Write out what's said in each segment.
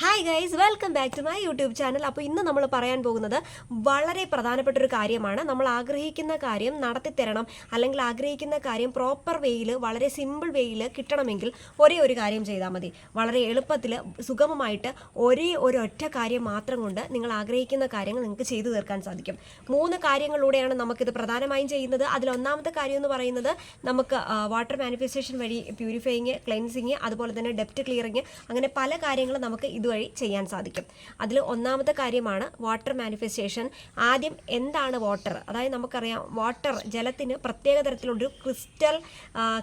Hi guys welcome back to my YouTube channel അപ്പോൾ ഇന്ന് നമ്മൾ പറയാൻ പോകുന്നത് വളരെ പ്രധാനപ്പെട്ട ഒരു കാര്യമാണ്. നമ്മൾ ആഗ്രഹിക്കുന്ന കാര്യം നടത്തിത്തരണം അല്ലെങ്കിൽ ആഗ്രഹിക്കുന്ന കാര്യം പ്രോപ്പർ വേയിൽ വളരെ സിമ്പിൾ വേയിൽ കിട്ടണമെങ്കിൽ ഒരേ ഒരു കാര്യം ചെയ്താൽ മതി. വളരെ എളുപ്പത്തിൽ സുഗമമായിട്ട് ഒരേ ഒരു ഒറ്റ കാര്യം മാത്രം കൊണ്ട് നിങ്ങൾ ആഗ്രഹിക്കുന്ന കാര്യങ്ങൾ നിങ്ങൾക്ക് ചെയ്തു തീർക്കാൻ സാധിക്കും. മൂന്ന് കാര്യങ്ങളിലൂടെയാണ് നമുക്കിത് പ്രധാനമായും ചെയ്യുന്നത്. അതിൽ ഒന്നാമത്തെ കാര്യം എന്ന് പറയുന്നത് നമുക്ക് വാട്ടർ മാനിഫെസ്റ്റേഷൻ വഴി പ്യൂരിഫയിങ് ക്ലെൻസിങ് അതുപോലെ തന്നെ ഡെപ്റ്റ് ക്ലിയറിങ് അങ്ങനെ പല കാര്യങ്ങളും നമുക്ക് ഇതുവഴി ചെയ്യാൻ സാധിക്കും. അതിൽ ഒന്നാമത്തെ കാര്യമാണ് വാട്ടർ മാനിഫെസ്റ്റേഷൻ ആദ്യം എന്താണ് വാട്ടർ അതായത് നമുക്കറിയാം വാട്ടർ ജലത്തിന് പ്രത്യേക തരത്തിലുള്ളൊരു ക്രിസ്റ്റൽ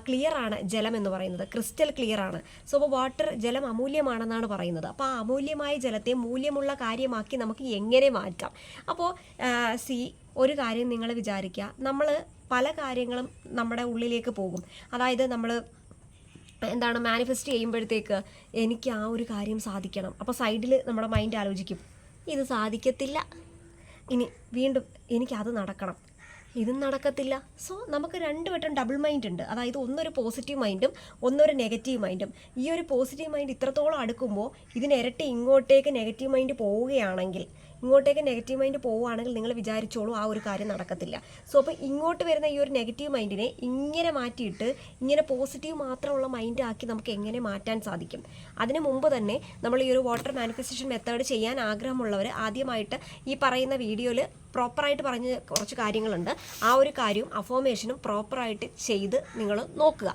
ക്ലിയർ ആണ് ജലം എന്ന് പറയുന്നത്. ക്രിസ്റ്റൽ ക്ലിയർ ആണ്. സോ അപ്പോൾ വാട്ടർ ജലം അമൂല്യമാണെന്നാണ് പറയുന്നത്. അപ്പോൾ ആ അമൂല്യമായ ജലത്തെ മൂല്യമുള്ള കാര്യമാക്കി നമുക്ക് എങ്ങനെ മാറ്റാം? അപ്പോൾ സി ഒരു കാര്യം നിങ്ങൾ വിചാരിക്കുക. നമ്മൾ പല കാര്യങ്ങളും നമ്മുടെ ഉള്ളിലേക്ക് പോകും. അതായത് നമ്മൾ എന്താണ് മാനിഫെസ്റ്റ് ചെയ്യുമ്പോഴത്തേക്ക് എനിക്ക് ആ ഒരു കാര്യം സാധിക്കണം. അപ്പോൾ സൈഡിൽ നമ്മുടെ മൈൻഡ് ആലോചിക്കും ഇത് സാധിക്കത്തില്ല. ഇനി വീണ്ടും എനിക്കത് നടക്കണം. ഇതും നടക്കത്തില്ല. സോ നമുക്ക് രണ്ട് വട്ടം ഡബിൾ മൈൻഡ് ഉണ്ട്. അതായത് ഒന്നൊരു പോസിറ്റീവ് മൈൻഡും ഒന്നൊരു നെഗറ്റീവ് മൈൻഡും ഈ ഒരു പോസിറ്റീവ് മൈൻഡ് ഇത്രത്തോളം അടുക്കുമ്പോൾ ഇതിനിരട്ടി ഇങ്ങോട്ടേക്ക് നെഗറ്റീവ് മൈൻഡ് പോവുകയാണെങ്കിൽ ഇങ്ങോട്ടേക്ക് നെഗറ്റീവ് മൈൻഡ് പോവുകയാണെങ്കിൽ നിങ്ങൾ വിചാരിച്ചോളൂ ആ ഒരു കാര്യം നടക്കത്തില്ല. സോ അപ്പോൾ ഇങ്ങോട്ട് വരുന്ന ഈ ഒരു നെഗറ്റീവ് മൈൻഡിനെ ഇങ്ങനെ മാറ്റിയിട്ട് ഇങ്ങനെ പോസിറ്റീവ് മാത്രമുള്ള മൈൻഡാക്കി നമുക്ക് എങ്ങനെ മാറ്റാൻ സാധിക്കും? അതിന് മുമ്പ് തന്നെ നമ്മൾ ഈ ഒരു വാട്ടർ മാനിഫെസ്റ്റേഷൻ മെത്തേഡ് ചെയ്യാൻ ആഗ്രഹമുള്ളവർ ആദ്യമായിട്ട് ഈ പറയുന്ന വീഡിയോയിൽ പ്രോപ്പറായിട്ട് പറഞ്ഞ കുറച്ച് കാര്യങ്ങളുണ്ട്. ആ ഒരു കാര്യവും അഫോമേഷനും പ്രോപ്പറായിട്ട് ചെയ്ത് നിങ്ങൾ നോക്കുക.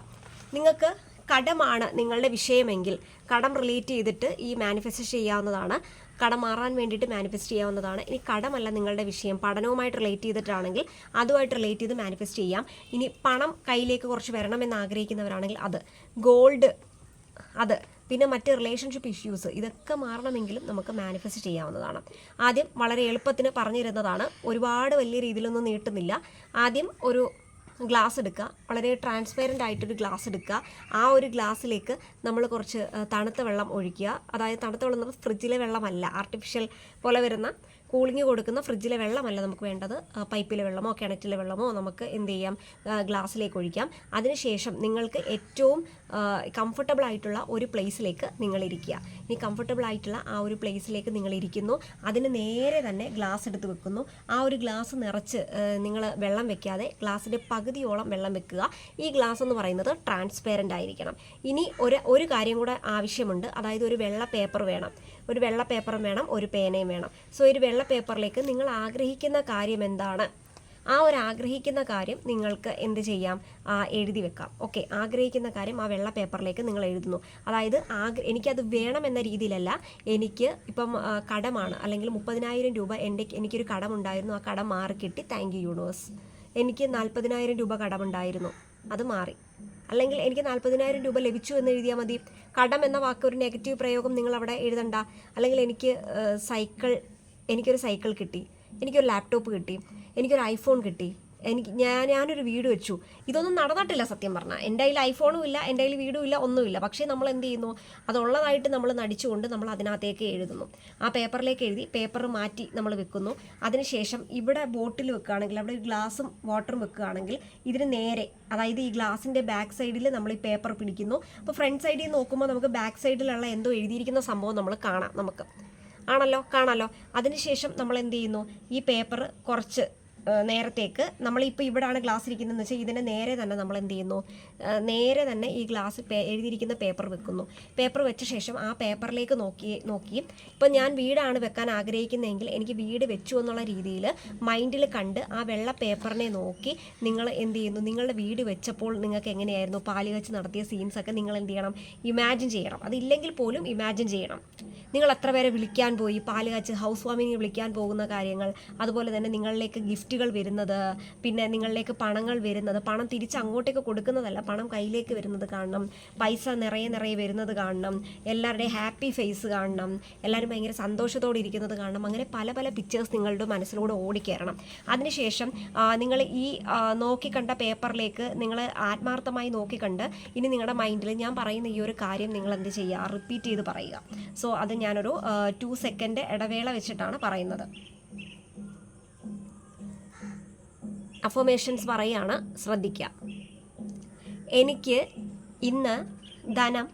നിങ്ങൾക്ക് കടമാണ് നിങ്ങളുടെ വിഷയമെങ്കിൽ കടം റിലേറ്റ് ചെയ്തിട്ട് ഈ മാനിഫെസ്റ്റ് ചെയ്യാവുന്നതാണ്. കടം മാറാൻ വേണ്ടിയിട്ട് മാനിഫെസ്റ്റ് ചെയ്യാവുന്നതാണ്. ഇനി കടമല്ല നിങ്ങളുടെ വിഷയം. പഠനവുമായിട്ട് റിലേറ്റ് ചെയ്തിട്ടാണെങ്കിൽ അതുമായിട്ട് റിലേറ്റ് ചെയ്ത് മാനിഫെസ്റ്റ് ചെയ്യാം. ഇനി പണം കയ്യിലേക്ക് കുറച്ച് വരണമെന്ന് ആഗ്രഹിക്കുന്നവരാണെങ്കിൽ അത്. ഗോൾഡ് അത്. പിന്നെ മറ്റ് റിലേഷൻഷിപ്പ് ഇഷ്യൂസ് ഇതൊക്കെ മാറണമെങ്കിലും നമുക്ക് മാനിഫെസ്റ്റ് ചെയ്യാവുന്നതാണ്. ആദ്യം വളരെ എളുപ്പത്തിന് പറഞ്ഞിരുന്നതാണ്. ഒരുപാട് വലിയ രീതിയിലൊന്നും നീട്ടുന്നില്ല. ആദ്യം ഒരു ഗ്ലാസ് എടുക്കുക. വളരെ ട്രാൻസ്പെറന്റ് ആയിട്ടൊരു ഗ്ലാസ് എടുക്കുക. ആ ഒരു ഗ്ലാസ്സിലേക്ക് നമ്മൾ കുറച്ച് തണുത്ത വെള്ളം ഒഴിക്കുക. അതായത് തണുത്ത വെള്ളം എന്ന് ഫ്രിഡ്ജിലെ വെള്ളമല്ല ആർട്ടിഫിഷ്യൽ പോലെ വരുന്ന കൂളിംഗ് കൊടുക്കുന്ന ഫ്രിഡ്ജിലെ വെള്ളമല്ല നമുക്ക് വേണ്ടത്. പൈപ്പിലെ വെള്ളമോ കിണറ്റിലെ വെള്ളമോ നമുക്ക് എന്ത് ചെയ്യാം? ഗ്ലാസ്സിലേക്ക് ഒഴിക്കാം. അതിനുശേഷം നിങ്ങൾക്ക് ഏറ്റവും കംഫർട്ടബിൾ ആയിട്ടുള്ള ഒരു പ്ലേസിലേക്ക് നിങ്ങൾ ഇരിക്കുക. ഇനി കംഫർട്ടബിൾ ആയിട്ടുള്ള ആ ഒരു പ്ലേസിലേക്ക് നിങ്ങൾ ഇരിക്കുന്നു. അതിന് നേരെ തന്നെ ഗ്ലാസ് എടുത്ത് വെക്കുന്നു. ആ ഒരു ഗ്ലാസ് നിറച്ച് നിങ്ങൾ വെള്ളം വെക്കാതെ ഗ്ലാസ്സിന്റെ പകുതിയോളം വെള്ളം വെക്കുക. ഈ ഗ്ലാസ് എന്ന് പറയുന്നത് ട്രാൻസ്പെയറന്റ് ആയിരിക്കണം. ഇനി ഒരു ഒരു കാര്യം കൂടെ ആവശ്യമുണ്ട്. അതായത് ഒരു വെള്ള പേപ്പർ വേണം. ഒരു വെള്ള പേപ്പറും വേണം ഒരു പേനയും വേണം. സോ ഒരു വെള്ള പേപ്പറിലേക്ക് നിങ്ങൾ ആഗ്രഹിക്കുന്ന കാര്യം എന്താണ്? ആ ഒരു ആഗ്രഹിക്കുന്ന കാര്യം നിങ്ങൾക്ക് എന്ത് ചെയ്യാം? എഴുതി വെക്കാം. ഓക്കെ ആഗ്രഹിക്കുന്ന കാര്യം ആ വെള്ള പേപ്പറിലേക്ക് നിങ്ങൾ എഴുതുന്നു. അതായത് ആഗ്ര എനിക്കത് എന്ന രീതിയിലല്ല എനിക്ക് ഇപ്പം കടമാണ്. അല്ലെങ്കിൽ മുപ്പതിനായിരം രൂപ എന്റെ എനിക്കൊരു കടമുണ്ടായിരുന്നു. ആ കടം മാറി കിട്ടി താങ്ക് യു യൂണിവേഴ്സ് എനിക്ക് നാൽപ്പതിനായിരം രൂപ കടമുണ്ടായിരുന്നു. അത് മാറി. അല്ലെങ്കിൽ എനിക്ക് നാൽപ്പതിനായിരം രൂപ ലഭിച്ചു എന്ന് എഴുതിയാൽ മതി. കടം എന്ന വാക്ക് ഒരു നെഗറ്റീവ് പ്രയോഗം നിങ്ങൾ അവിടെ എഴുതണ്ട. അല്ലെങ്കിൽ എനിക്ക് സൈക്കിൾ എനിക്കൊരു സൈക്കിൾ കിട്ടി. എനിക്കൊരു ലാപ്ടോപ്പ് കിട്ടി. എനിക്കൊരു ഐഫോൺ കിട്ടി. എനിക്ക് ഞാൻ ഞാനൊരു വീട് വെച്ചു. ഇതൊന്നും നടന്നിട്ടില്ല സത്യം പറഞ്ഞാൽ എന്റെ കയ്യിൽ ഐഫോണും ഇല്ല എന്റെ കയ്യിൽ വീടും ഇല്ല ഒന്നുമില്ല പക്ഷേ നമ്മൾ എന്ത് ചെയ്യുന്നു? അതുള്ളതായിട്ട് നമ്മൾ നടിച്ചുകൊണ്ട് നമ്മൾ അതിനകത്തേക്ക് എഴുതുന്നു. ആ പേപ്പറിലേക്ക് എഴുതി പേപ്പർ മാറ്റി നമ്മൾ വെക്കുന്നു. അതിനുശേഷം ഇവിടെ ബോട്ടിൽ വെക്കുകയാണെങ്കിൽ അവിടെ ഒരു ഗ്ലാസും വാട്ടറും വെക്കുകയാണെങ്കിൽ ഇതിന് നേരെ അതായത് ഈ ഗ്ലാസിന്റെ ബാക്ക് സൈഡിൽ നമ്മൾ ഈ പേപ്പർ പിടിക്കുന്നു. അപ്പോൾ ഫ്രണ്ട് സൈഡിൽ നോക്കുമ്പോൾ നമുക്ക് ബാക്ക് സൈഡിലുള്ള എന്തോ എഴുതിയിരിക്കുന്ന സംഭവം നമ്മൾ കാണാം നമുക്ക്. ആണല്ലോ? കാണാലോ? അതിനുശേഷം നമ്മൾ എന്ത് ചെയ്യുന്നു? ഈ പേപ്പർ കുറച്ച് നേരത്തേക്ക്. നമ്മളിപ്പോൾ ഇവിടെയാണ് ഗ്ലാസ് ഇരിക്കുന്നതെന്ന് വെച്ചാൽ ഇതിനെ നേരെ തന്നെ നമ്മൾ എന്ത് ചെയ്യുന്നു? നേരെ തന്നെ ഈ ഗ്ലാസ് എഴുതിയിരിക്കുന്ന പേപ്പർ വെക്കുന്നു. പേപ്പർ വെച്ച ശേഷം ആ പേപ്പറിലേക്ക് നോക്കി നോക്കി ഇപ്പം ഞാൻ വീടാണ് വെക്കാൻ ആഗ്രഹിക്കുന്നതെങ്കിൽ എനിക്ക് വീട് വെച്ചു എന്നുള്ള രീതിയിൽ മൈൻഡിൽ കണ്ട് ആ വെള്ള പേപ്പറിനെ നോക്കി നിങ്ങൾ എന്ത് ചെയ്യുന്നു? നിങ്ങളുടെ വീട് വെച്ചപ്പോൾ നിങ്ങൾക്ക് എങ്ങനെയായിരുന്നു? പാൽ വെച്ച് നടത്തിയ സീൻസൊക്കെ നിങ്ങൾ എന്ത് ചെയ്യണം? ഇമാജിൻ ചെയ്യണം. അതില്ലെങ്കിൽ പോലും ഇമാജിൻ ചെയ്യണം. നിങ്ങൾ എത്ര പേരെ വിളിക്കാൻ പോയി? പാൽ കാച്ച് ഹൗസ് വാമിനെ വിളിക്കാൻ പോകുന്ന കാര്യങ്ങൾ അതുപോലെ തന്നെ നിങ്ങളിലേക്ക് ഗിഫ്റ്റുകൾ വരുന്നത് പിന്നെ നിങ്ങളിലേക്ക് പണങ്ങൾ വരുന്നത് പണം തിരിച്ച് അങ്ങോട്ടേക്ക് കൊടുക്കുന്നതല്ല പണം കയ്യിലേക്ക് വരുന്നത് കാണണം പൈസ നിറയെ നിറയെ വരുന്നത് കാണണം എല്ലാവരുടെയും ഹാപ്പി ഫേസ് കാണണം എല്ലാവരും ഭയങ്കര സന്തോഷത്തോടെ ഇരിക്കുന്നത് കാണണം അങ്ങനെ പല പല പിക്ചേഴ്സ് നിങ്ങളുടെ മനസ്സിലൂടെ ഓടിക്കയറണം അതിനുശേഷം നിങ്ങൾ ഈ നോക്കിക്കണ്ട പേപ്പറിലേക്ക് നിങ്ങൾ ആത്മാർത്ഥമായി നോക്കിക്കണ്ട് ഇനി നിങ്ങളുടെ മൈൻഡിൽ ഞാൻ പറയുന്ന ഈ ഒരു കാര്യം നിങ്ങൾ എന്ത് ചെയ്യുക? റിപ്പീറ്റ് ചെയ്ത് പറയുക. സോ അത് ഞാനൊരു ടു സെക്കൻഡ് ഇടവേള വെച്ചിട്ടാണ് പറയുന്നത്. അഫോമേഷൻസ് പറയുകയാണ് ശ്രദ്ധിക്കുക എനിക്ക് ഇന്ന് ധനം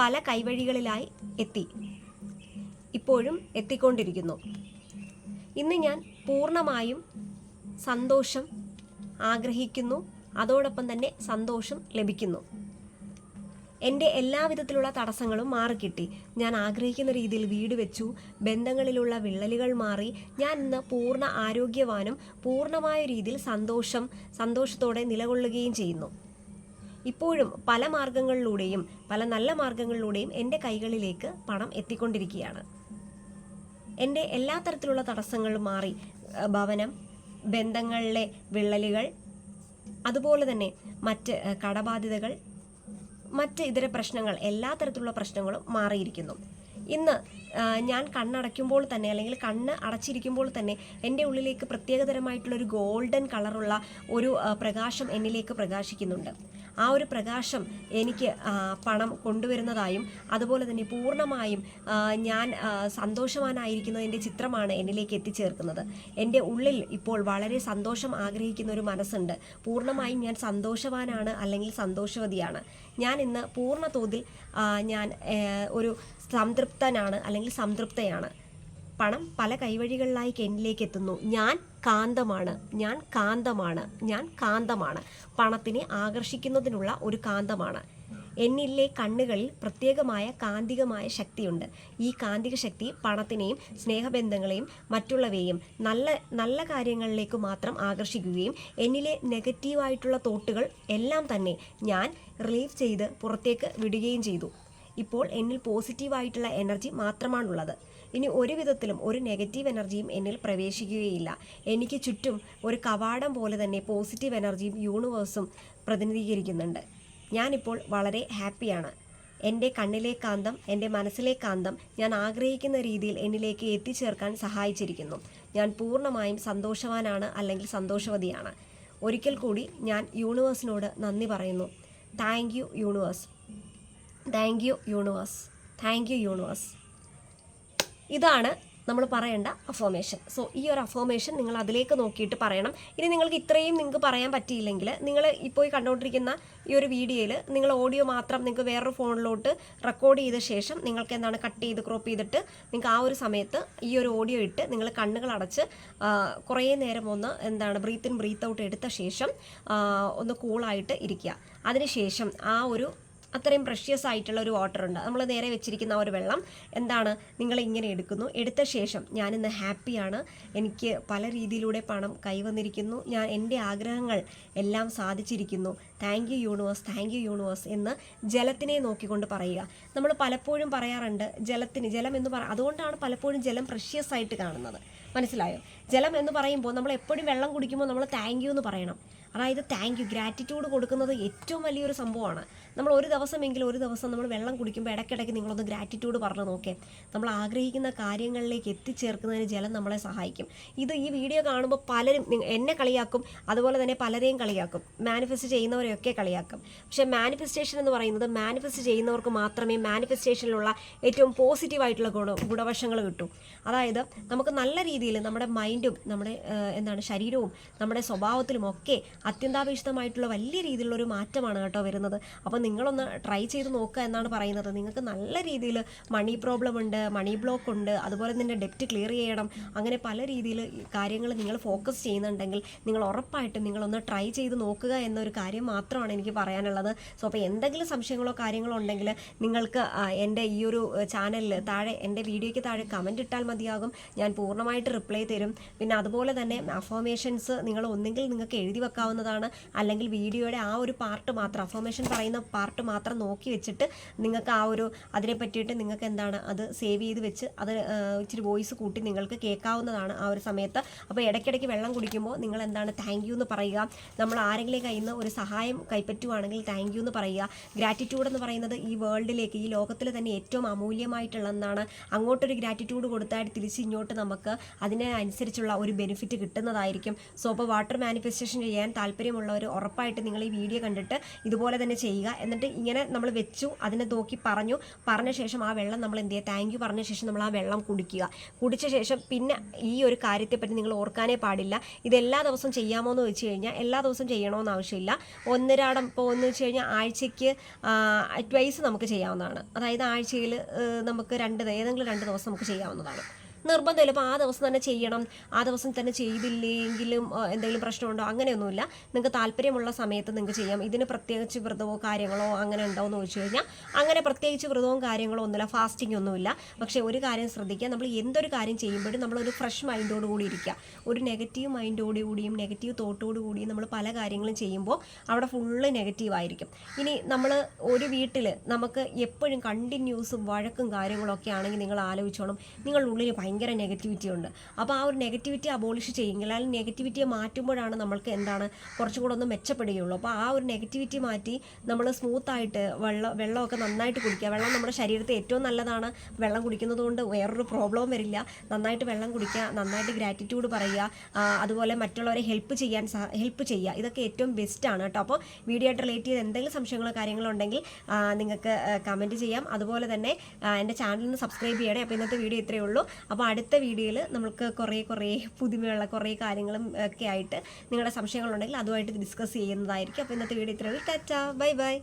പല കൈവഴികളിലായി എത്തി. ഇപ്പോഴും എത്തിക്കൊണ്ടിരിക്കുന്നു. ഇന്ന് ഞാൻ പൂർണമായും സന്തോഷം ആഗ്രഹിക്കുന്നു. അതോടൊപ്പം തന്നെ സന്തോഷം ലഭിക്കുന്നു. എന്റെ എല്ലാവിധത്തിലുള്ള തടസ്സങ്ങളും മാറിക്കിട്ടി ഞാൻ ആഗ്രഹിക്കുന്ന രീതിയിൽ വീട് വെച്ചു. ബന്ധങ്ങളിലുള്ള വിള്ളലുകൾ മാറി. ഞാൻ ഇന്ന് പൂർണ ആരോഗ്യവാനും പൂർണമായ രീതിയിൽ സന്തോഷം സന്തോഷത്തോടെ നിലകൊള്ളുകയും ചെയ്യുന്നു. ഇപ്പോഴും പല മാർഗങ്ങളിലൂടെയും പല നല്ല മാർഗങ്ങളിലൂടെയും എന്റെ കൈകളിലേക്ക് പണം എത്തിക്കൊണ്ടിരിക്കുകയാണ്. എന്റെ എല്ലാ തരത്തിലുള്ള തടസ്സങ്ങളും മാറി. ഭവനം ബന്ധങ്ങളിലെ വിള്ളലുകൾ അതുപോലെ തന്നെ മറ്റ് കടബാധ്യതകൾ മറ്റ് ഇതര പ്രശ്നങ്ങൾ എല്ലാ തരത്തിലുള്ള പ്രശ്നങ്ങളും മാറിയിരിക്കുന്നു. ഇന്ന് ഞാൻ കണ്ണടയ്ക്കുമ്പോൾ തന്നെ അല്ലെങ്കിൽ കണ്ണ് അടച്ചിരിക്കുമ്പോൾ തന്നെ എന്റെ ഉള്ളിലേക്ക് പ്രത്യേകതരമായിട്ടുള്ള ഒരു ഗോൾഡൻ കളറുള്ള ഒരു പ്രകാശം എന്നിലേക്ക് പ്രകാശിക്കുന്നുണ്ട്. ആ ഒരു പ്രകാശം എനിക്ക് പണം കൊണ്ടുവരുന്നതായും അതുപോലെ തന്നെ പൂർണമായും ഞാൻ സന്തോഷവാനായിരിക്കുന്നതിന്റെ ചിത്രമാണ് എന്നിലേക്ക് എത്തിച്ചേർക്കുന്നത്. എന്റെ ഉള്ളിൽ ഇപ്പോൾ വളരെ സന്തോഷം ആഗ്രഹിക്കുന്ന ഒരു മനസ്സുണ്ട്. പൂർണമായും ഞാൻ സന്തോഷവാനാണ് അല്ലെങ്കിൽ സന്തോഷവതിയാണ്. ഞാൻ ഇന്ന് പൂർണ തോതിൽ ഞാൻ ഒരു സംതൃപ്തനാണ് അല്ലെങ്കിൽ സംതൃപ്തയാണ്. പണം പല കൈവഴികളിലായി എന്നിലേക്ക് എത്തുന്നു ഞാൻ കാന്തമാണ്. ഞാൻ കാന്തമാണ്. ഞാൻ കാന്തമാണ്. പണത്തിനെ ആകർഷിക്കുന്നതിനുള്ള ഒരു കാന്തമാണ്. എന്നിലെ കണ്ണുകളിൽ പ്രത്യേകമായ കാന്തികമായ ശക്തിയുണ്ട്. ഈ കാന്തിക ശക്തി പണത്തിനെയും സ്നേഹബന്ധങ്ങളെയും മറ്റുള്ളവയെയും നല്ല നല്ല കാര്യങ്ങളിലേക്ക് മാത്രം ആകർഷിക്കുകയും എന്നിലെ നെഗറ്റീവായിട്ടുള്ള തോട്ടുകൾ എല്ലാം തന്നെ ഞാൻ റിലീവ് ചെയ്ത് പുറത്തേക്ക് വിടുകയും ചെയ്തു. ഇപ്പോൾ എന്നിൽ പോസിറ്റീവായിട്ടുള്ള എനർജി മാത്രമാണുള്ളത്. ഇനി ഒരു വിധത്തിലും ഒരു നെഗറ്റീവ് എനർജിയും എന്നിൽ പ്രവേശിക്കുകയില്ല. എനിക്ക് ചുറ്റും ഒരു കവാടം പോലെ തന്നെ പോസിറ്റീവ് എനർജിയും യൂണിവേഴ്സും പ്രതിനിധീകരിക്കുന്നുണ്ട്. ഞാനിപ്പോൾ വളരെ ഹാപ്പിയാണ്. എന്റെ കണ്ണിലെ കാന്തം എന്റെ മനസ്സിലെ കാന്തം ഞാൻ ആഗ്രഹിക്കുന്ന രീതിയിൽ എന്നിലേക്ക് എത്തിച്ചേർക്കാൻ സഹായിച്ചിരിക്കുന്നു. ഞാൻ പൂർണമായും സന്തോഷവാനാണ് അല്ലെങ്കിൽ സന്തോഷവതിയാണ്. ഒരിക്കൽ കൂടി ഞാൻ യൂണിവേഴ്സിനോട് നന്ദി പറയുന്നു. Thank you universe. Thank you universe. Thank you universe. ഇതാണ് നമ്മൾ പറയേണ്ട അഫോമേഷൻ സോ ഈ ഒരു അഫോമേഷൻ നിങ്ങൾ അതിലേക്ക് നോക്കിയിട്ട് പറയണം. ഇനി നിങ്ങൾക്ക് ഇത്രയും നിങ്ങൾക്ക് പറയാൻ പറ്റിയില്ലെങ്കിൽ നിങ്ങൾ ഇപ്പോൾ ഈ കണ്ടുകൊണ്ടിരിക്കുന്ന ഈ ഒരു വീഡിയോയിൽ നിങ്ങൾ ഓഡിയോ മാത്രം നിങ്ങൾക്ക് വേറൊരു ഫോണിലോട്ട് റെക്കോർഡ് ചെയ്ത ശേഷം നിങ്ങൾക്ക് എന്താണ് കട്ട് ചെയ്ത് ക്രോപ്പ് ചെയ്തിട്ട് നിങ്ങൾക്ക് ആ ഒരു സമയത്ത് ഈ ഒരു ഓഡിയോ ഇട്ട് നിങ്ങൾ കണ്ണുകൾ അടച്ച് കുറേ നേരം ഒന്ന് എന്താണ് ബ്രീത്ത് ഇൻ ബ്രീത്ത് ഔട്ട് എടുത്ത ശേഷം ഒന്ന് കൂളായിട്ട് ഇരിക്കുക. അതിനുശേഷം ആ ഒരു അത്രയും പ്രഷ്യസ് ആയിട്ടുള്ള ഒരു വാട്ടർ ഉണ്ട്. നമ്മൾ നേരെ വെച്ചിരിക്കുന്ന ഒരു വെള്ളം എന്താണ്? നിങ്ങൾ ഇങ്ങനെ എടുക്കുന്നു. എടുത്ത ശേഷം ഞാനിന്ന് ഹാപ്പിയാണ് എനിക്ക് പല രീതിയിലൂടെ പണം കൈവന്നിരിക്കുന്നു. ഞാൻ എന്റെ ആഗ്രഹങ്ങൾ എല്ലാം സാധിച്ചിരിക്കുന്നു. Thank you universe thank you universe എന്ന് ജലത്തിനെ നോക്കിക്കൊണ്ട് പറയുക. നമ്മൾ പലപ്പോഴും പറയാറുണ്ട് ജലത്തിന് ജലം എന്ന് പറ അതുകൊണ്ടാണ് പലപ്പോഴും ജലം പ്രഷ്യസ് ആയിട്ട് കാണുന്നത്. മനസ്സിലായോ? ജലം എന്ന് പറയുമ്പോൾ നമ്മൾ എപ്പോഴും വെള്ളം കുടിക്കുമ്പോൾ നമ്മൾ താങ്ക് യു എന്ന് പറയണം. അതായത് താങ്ക് യു ഗ്രാറ്റിറ്റ്യൂഡ് കൊടുക്കുന്നത് ഏറ്റവും വലിയൊരു സംഭവമാണ്. നമ്മൾ ഒരു ദിവസമെങ്കിലും ഒരു ദിവസം നമ്മൾ വെള്ളം കുടിക്കുമ്പോൾ ഇടയ്ക്കിടയ്ക്ക് നിങ്ങളൊന്ന് ഗ്രാറ്റിറ്റ്യൂഡ് പറഞ്ഞു നോക്കേ. നമ്മൾ ആഗ്രഹിക്കുന്ന കാര്യങ്ങളിലേക്ക് എത്തിച്ചേർക്കുന്നതിന് ജലം നമ്മളെ സഹായിക്കും. ഇത് ഈ വീഡിയോ കാണുമ്പോൾ പലരും എന്നെ കളിയാക്കും അതുപോലെ തന്നെ പലരെയും കളിയാക്കും. മാനിഫെസ്റ്റ് ചെയ്യുന്നവരെയൊക്കെ കളിയാക്കും. പക്ഷേ മാനിഫെസ്റ്റേഷൻ എന്ന് പറയുന്നത് മാനിഫെസ്റ്റ് ചെയ്യുന്നവർക്ക് മാത്രമേ മാനിഫെസ്റ്റേഷനിലുള്ള ഏറ്റവും പോസിറ്റീവായിട്ടുള്ള ഗുണ ഗുണവശങ്ങൾ കിട്ടൂ. അതായത് നമുക്ക് നല്ല രീതിയിൽ നമ്മുടെ മൈൻഡും നമ്മുടെ എന്താണ് ശരീരവും നമ്മുടെ സ്വഭാവത്തിലും ഒക്കെ അത്യന്താപേക്ഷിതമായിട്ടുള്ള വലിയ രീതിയിലുള്ള ഒരു മാറ്റമാണ് കേട്ടോ വരുന്നത്. അപ്പോൾ നിങ്ങളൊന്ന് ട്രൈ ചെയ്ത് നോക്കുക എന്നാണ് പറയുന്നത്. നിങ്ങൾക്ക് നല്ല രീതിയിൽ മണി പ്രോബ്ലം ഉണ്ട് മണി ബ്ലോക്ക് ഉണ്ട് അതുപോലെ തന്നെ ഡെപ്റ്റ് ക്ലിയർ ചെയ്യണം. അങ്ങനെ പല രീതിയിൽ കാര്യങ്ങൾ നിങ്ങൾ ഫോക്കസ് ചെയ്യുന്നുണ്ടെങ്കിൽ നിങ്ങൾ ഉറപ്പായിട്ടും നിങ്ങളൊന്ന് ട്രൈ ചെയ്ത് നോക്കുക എന്നൊരു കാര്യം മാത്രമാണ് എനിക്ക് പറയാനുള്ളത്. സോ അപ്പോൾ എന്തെങ്കിലും സംശയങ്ങളോ കാര്യങ്ങളോ ഉണ്ടെങ്കിൽ നിങ്ങൾക്ക് എന്റെ ഈ ഒരു ചാനലിൽ താഴെ എന്റെ വീഡിയോയ്ക്ക് താഴെ കമന്റ് ഇട്ടാൽ മതിയാകും. ഞാൻ പൂർണമായിട്ട് റിപ്ലൈ തരും. പിന്നെ അതുപോലെ തന്നെ അഫോമേഷൻസ് നിങ്ങൾ ഒന്നെങ്കിൽ നിങ്ങൾക്ക് എഴുതി വെക്കാവുന്നതാണ് അല്ലെങ്കിൽ വീഡിയോയുടെ ആ ഒരു പാർട്ട് മാത്രം അഫോമേഷൻ പറയുന്ന പാർട്ട് മാത്രം നോക്കി വെച്ചിട്ട് നിങ്ങൾക്ക് ആ ഒരു അതിനെ പറ്റിയിട്ട് നിങ്ങൾക്ക് എന്താണ് അത് സേവ് ചെയ്ത് വെച്ച് അത് ഇച്ചിരി വോയിസ് കൂട്ടി നിങ്ങൾക്ക് കേൾക്കാവുന്നതാണ് ആ ഒരു സമയത്ത്. അപ്പോൾ ഇടയ്ക്കിടയ്ക്ക് വെള്ളം കുടിക്കുമ്പോൾ നിങ്ങൾ എന്താണ് താങ്ക് യു എന്ന് പറയുക. നമ്മൾ ആരെങ്കിലും കയ്യിൽ നിന്ന് ഒരു സഹായം കൈപ്പറ്റുവാണെങ്കിൽ താങ്ക് യു എന്ന് പറയുക. ഗ്രാറ്റിറ്റ്യൂഡ് എന്ന് പറയുന്നത് ഈ വേൾഡിലേക്ക് ഈ ലോകത്തിൽ തന്നെ ഏറ്റവും അമൂല്യമായിട്ടുള്ള എന്താണ് അങ്ങോട്ടൊരു ഗ്രാറ്റിറ്റ്യൂഡ് കൊടുത്താൽ തിരിച്ച് ഇങ്ങോട്ട് നമുക്ക് അതിനനുസരിച്ചുള്ള ഒരു ബെനിഫിറ്റ് കിട്ടുന്നതായിരിക്കും. സോ അപ്പോൾ വാട്ടർ മാനിഫെസ്റ്റേഷൻ ചെയ്യാൻ താല്പര്യമുള്ളവർ ഉറപ്പായിട്ട് നിങ്ങൾ ഈ വീഡിയോ കണ്ടിട്ട് ഇതുപോലെ തന്നെ ചെയ്യുക. എന്നിട്ട് ഇങ്ങനെ നമ്മൾ വെച്ചു അതിനെ നോക്കി പറഞ്ഞു. പറഞ്ഞ ശേഷം ആ വെള്ളം നമ്മൾ എന്ത് ചെയ്യുക? താങ്ക് യു പറഞ്ഞ ശേഷം നമ്മൾ ആ വെള്ളം കുടിക്കുക. കുടിച്ച ശേഷം പിന്നെ ഈ ഒരു കാര്യത്തെപ്പറ്റി നിങ്ങൾ ഓർക്കാനേ പാടില്ല. ഇത് എല്ലാ ദിവസവും ചെയ്യാമോ എന്ന് വെച്ച് കഴിഞ്ഞാൽ എല്ലാ ദിവസവും ചെയ്യണമെന്ന് ആവശ്യമില്ല. ഒന്നരാടം ഇപ്പോൾ എന്ന് വെച്ച് കഴിഞ്ഞാൽ ആഴ്ചയ്ക്ക് അഡ്വൈസ് നമുക്ക് ചെയ്യാവുന്നതാണ്. അതായത് ആഴ്ചയിൽ നമുക്ക് രണ്ട് ഏതെങ്കിലും രണ്ട് ദിവസം നമുക്ക് ചെയ്യാവുന്നതാണ്. നിർബന്ധമില്ല. ആ ദിവസം തന്നെ ചെയ്യണം. ആ ദിവസം തന്നെ ചെയ്തില്ലെങ്കിലും എന്തെങ്കിലും പ്രശ്നമുണ്ടോ? അങ്ങനെയൊന്നുമില്ല. നിങ്ങൾക്ക് താല്പര്യമുള്ള സമയത്ത് നിങ്ങൾക്ക് ചെയ്യാം. ഇതിന് പ്രത്യേകിച്ച് വ്രതമോ കാര്യങ്ങളോ അങ്ങനെ ഉണ്ടോ എന്ന് ചോദിച്ചു കഴിഞ്ഞാൽ അങ്ങനെ പ്രത്യേകിച്ച് വ്രതവും കാര്യങ്ങളോ ഒന്നുമില്ല. ഫാസ്റ്റിംഗ് ഒന്നുമില്ല. പക്ഷേ ഒരു കാര്യം ശ്രദ്ധിക്കുക. നമ്മൾ എന്തൊരു കാര്യം ചെയ്യുമ്പോഴും നമ്മളൊരു ഫ്രഷ് മൈൻഡോട് കൂടി ഇരിക്കുക. ഒരു നെഗറ്റീവ് മൈൻഡോട് കൂടിയും നെഗറ്റീവ് തോട്ടോട് കൂടിയും നമ്മൾ പല കാര്യങ്ങളും ചെയ്യുമ്പോൾ അവിടെ ഫുള്ള് നെഗറ്റീവ് ആയിരിക്കും. ഇനി നമ്മൾ ഒരു വീട്ടിൽ നമുക്ക് എപ്പോഴും കണ്ടിന്യൂസും വഴക്കും കാര്യങ്ങളൊക്കെ ആണെങ്കിൽ നിങ്ങൾ ആലോചിച്ചോണം. നിങ്ങളുടെ ഉള്ളിൽ ഭയങ്കര നെഗറ്റിവിറ്റി ഉണ്ട്. അപ്പോൾ ആ ഒരു നെഗറ്റിവിറ്റി അബോളിഷ് ചെയ്യുമെങ്കിൽ അല്ലെങ്കിൽ നെഗറ്റിവിറ്റിയെ മാറ്റുമ്പോഴാണ് നമ്മൾക്ക് എന്താണ് കുറച്ചും കൂടെ ഒന്ന് മെച്ചപ്പെടുകയുള്ളൂ. അപ്പോൾ ആ ഒരു നെഗറ്റിവിറ്റി മാറ്റി നമ്മൾ സ്മൂത്തായിട്ട് വെള്ളം വെള്ളമൊക്കെ നന്നായിട്ട് കുടിക്കുക. വെള്ളം നമ്മുടെ ശരീരത്തെ ഏറ്റവും നല്ലതാണ്. വെള്ളം കുടിക്കുന്നത് കൊണ്ട് വേറൊരു പ്രോബ്ലവും വരില്ല. നന്നായിട്ട് വെള്ളം കുടിക്കുക നന്നായിട്ട് ഗ്രാറ്റിറ്റ്യൂഡ് പറയുക അതുപോലെ മറ്റുള്ളവരെ ഹെൽപ്പ് ചെയ്യാൻ ഹെൽപ്പ് ചെയ്യുക. ഇതൊക്കെ ഏറ്റവും ബെസ്റ്റാണ് കേട്ടോ. അപ്പോൾ വീഡിയോ ആയിട്ട് റിലേറ്റ് ചെയ്ത് എന്തെങ്കിലും സംശയങ്ങളോ കാര്യങ്ങളോ ഉണ്ടെങ്കിൽ നിങ്ങൾക്ക് കമന്റ് ചെയ്യാം. അതുപോലെ തന്നെ എന്റെ ചാനലിന് സബ്സ്ക്രൈബ് ചെയ്യണേ. അപ്പോൾ ഇന്നത്തെ വീഡിയോ ഇത്രയേ ഉള്ളൂ. അടുത്ത വീഡിയോയിൽ നമുക്ക് കുറേ കുറേ പുതുമയുള്ള കുറേ കാര്യങ്ങളും ഒക്കെ ആയിട്ട് നിങ്ങളുടെ സംശയങ്ങളുണ്ടെങ്കിൽ അതുമായിട്ട് ഡിസ്കസ് ചെയ്യുന്നതായിരിക്കും. അപ്പോൾ ഇന്നത്തെ വീഡിയോ ഇത്രയും ടാറ്റ. Bye bye.